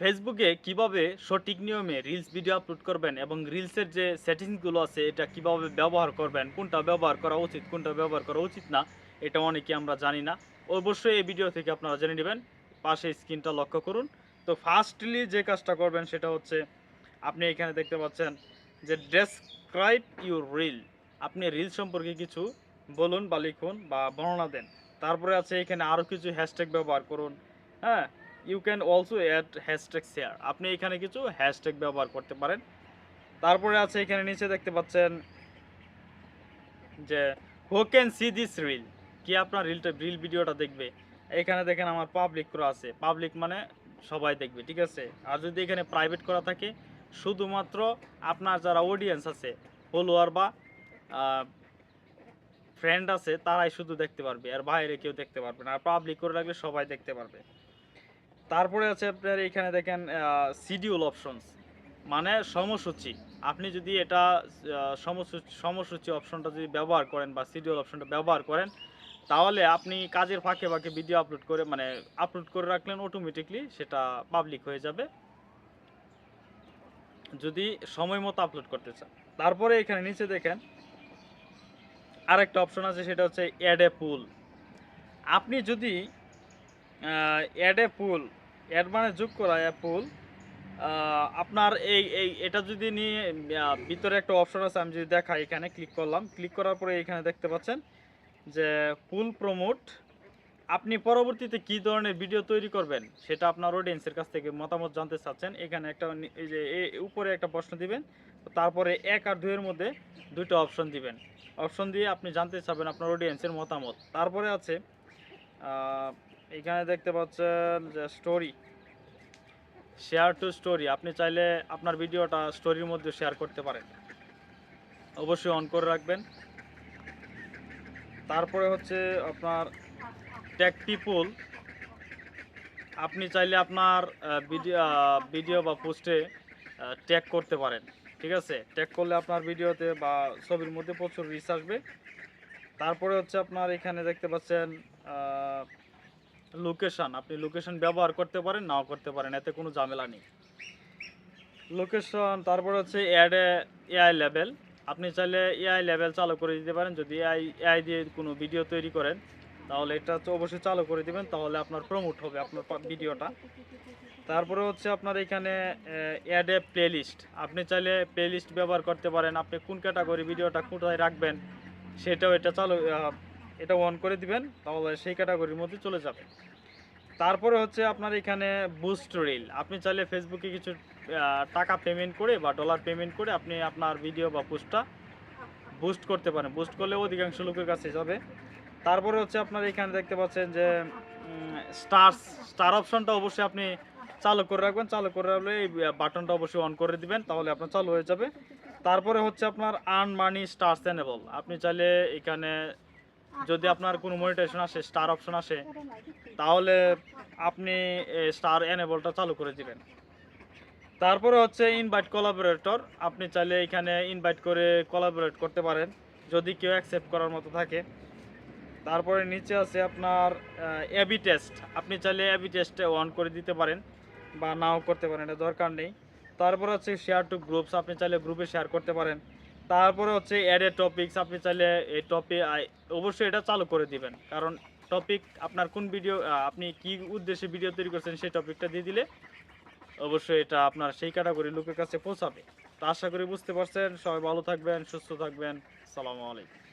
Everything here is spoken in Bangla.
ফেসবুকে কীভাবে সঠিক নিয়মে রিলস ভিডিও আপলোড করবেন এবং রিলসের যে সেটিংসগুলো আছে, এটা কীভাবে ব্যবহার করবেন, কোনটা ব্যবহার করা উচিত, কোনটা ব্যবহার করা উচিত না, এটা অনেকে আমরা জানি না। অবশ্যই এই ভিডিও থেকে আপনারা জেনে নেবেন। পাশে স্ক্রিনটা লক্ষ্য করুন। তো ফার্স্টলি যে কাজটা করবেন সেটা হচ্ছে, আপনি এখানে দেখতে পাচ্ছেন যে ডেসক্রাইব ইউর রিল আপনি রিল সম্পর্কে কিছু বলুন বা লিখুন বা বর্ণনা দেন। তারপরে আছে এখানে আরও কিছু হ্যাশট্যাগ ব্যবহার করুন। হ্যাঁ? You can also add hashtag share আপনি এখানে কিছু হ্যাশট্যাগ ব্যবহার করতে পারেন। তারপরে আছে এখানে নিচে দেখতে পাচ্ছেন যে who can see this reel কি আপনার রিলটা রিল ভিডিওটা দেখবে? এখানে দেখেন আমার পাবলিক করা আছে। পাবলিক মানে সবাই দেখবে, ঠিক আছে? আর যদি এখানে প্রাইভেট করা থাকে, শুধুমাত্র আপনার যারা অডিয়েন্স আছে ফলোয়ার বা ফ্রেন্ড আছে, তারাই শুধু দেখতে পারবে। আর বাইরে কেউ দেখতে পারবে না। আর পাবলিক করে রাখলে সবাই দেখতে পারবে। তারপরে আছে আপনার এখানে দেখেন সিডিউল অপশনস মানে সময়সূচি। আপনি যদি এটা আহ, সময়সূচি সময়সূচি অপশনটা যদি ব্যবহার করেন বা সিডিউল অপশনটা ব্যবহার করেন তাহলে আপনি কাজের ফাঁকে ফাঁকে ভিডিও আপলোড করে মানে আপলোড করে রাখলেন অটোমেটিকলি সেটা পাবলিক হয়ে যাবে। যদি সময় মতো আপলোড করতে চান। তারপরে এখানে নিচে দেখেন আরেকটা অপশন আছে সেটা হচ্ছে অ্যাড এ পুল আপনি যদি অ্যাড এ পুল অ্যাড মানে যোগ করা এ পুল আপনার এই এই, এটা যদি নিয়ে ভিতরে একটা অপশন আছে, আমি যদি দেখাই, এখানে ক্লিক করলাম। ক্লিক করার পরে এখানে দেখতে পাচ্ছেন যে পুল প্রমোট আপনি পরবর্তীতে কি ধরনের ভিডিও তৈরি করবেন, সেটা আপনার অডিয়েন্সের কাছ থেকে মতামত জানতে চাচ্ছেন। এখানে একটা এই যে উপরে একটা প্রশ্ন দিবেন, তারপরে এক আর দুইয়ের মধ্যে দুটো অপশন দিবেন। অপশন দিয়ে আপনি জানতে চাবেন আপনার অডিয়েন্সের মতামত। তারপরে আছে এখানে দেখতে পাচ্ছেন যে স্টোরি শেয়ার টু স্টোরি আপনি চাইলে আপনার ভিডিওটা স্টোরির মধ্যে শেয়ার করতে পারেন। অবশ্যই অন করে রাখবেন। তারপরে হচ্ছে আপনার ট্যাগ পিপুল আপনি চাইলে আপনার ভিডিও ভিডিও বা পোস্টে ট্যাগ করতে পারেন। ঠিক আছে? ট্যাগ করলে আপনার ভিডিওতে বা ছবির মধ্যে প্রচুর রিচ আসবে। তারপরে হচ্ছে আপনার এখানে দেখতে পাচ্ছেন লোকেশন আপনি লোকেশন ব্যবহার করতে পারেন, নাও করতে পারেন, এতে কোনো ঝামেলা নেই। লোকেশন তারপর হচ্ছে অ্যাড এআই লেভেল আপনি চাইলে এআই লেভেল চালু করে দিতে পারেন, যদি এআই এআই দিয়ে কোনো ভিডিও তৈরি করেন, তাহলে এটা তো অবশ্যই চালু করে দিবেন, তাহলে আপনার প্রমোট হবে আপনার ভিডিওটা তারপরে হচ্ছে আপনার এখানে অ্যাড এ প্লেলিস্ট আপনি চাইলে প্লেলিস্ট ব্যবহার করতে পারেন, আপনি কোন ক্যাটাগরি ভিডিওটা কোথায় রাখবেন, সেটাও এটা চালু এটা অন করে দিবেন, তাহলে সেই ক্যাটাগরির মধ্যে চলে যাবে। তারপরে হচ্ছে আপনার এখানে বুস্ট রিল আপনি চাইলে ফেসবুকে কিছু টাকা পেমেন্ট করে বা ডলার পেমেন্ট করে আপনি আপনার ভিডিও বা পোস্টটা বুস্ট করতে পারেন। বুস্ট করলে অধিকাংশ লোকের কাছে যাবে। তারপরে হচ্ছে আপনার এখানে দেখতে পাচ্ছেন যে স্টার স্টার অপশনটা অবশ্যই আপনি চালু করে রাখবেন। চালু করে রাখলে এই বাটনটা অবশ্যই অন করে দিবেন, তাহলে আপনার চালু হয়ে যাবে। তারপরে হচ্ছে আপনার আর্ন মানি স্টার এনেবল আপনি চাইলে এখানে যদি আপনার কোনো মনিটেশন আসে স্টার অপশন আসে, তাহলে আপনি স্টার এনেবলটা চালু করে দিবেন। তারপরে হচ্ছে ইনভাইট কোলাবোরেটর আপনি চাইলে এখানে ইনভাইট করে কোলাবোরেট করতে পারেন, যদি কেউ অ্যাকসেপ্ট করার মতো থাকে। তারপরে নিচে আছে আপনার এবি টেস্ট আপনি চাইলে এবি টেস্টে অন করে দিতে পারেন, বা নাও করতে পারেন, এটা দরকার নেই। তারপরে হচ্ছে শেয়ার টু গ্রুপস আপনি চাইলে গ্রুপে শেয়ার করতে পারেন। তারপরে হচ্ছে অ্যাডে টপিকস আপনি চাইলে এই টপিক অবশ্যই এটা চালু করে দিবেন। কারণ টপিক আপনার কোন ভিডিও আপনি কি উদ্দেশ্যে ভিডিও তৈরি করছেন সেই টপিকটা দিয়ে দিলে অবশ্যই এটা আপনার সেই ক্যাটাগরি লোকের কাছে পৌঁছাবে। তো আশা করি বুঝতে পারছেন। সবাই ভালো থাকবেন, সুস্থ থাকবেন। সালামু আলাইকুম।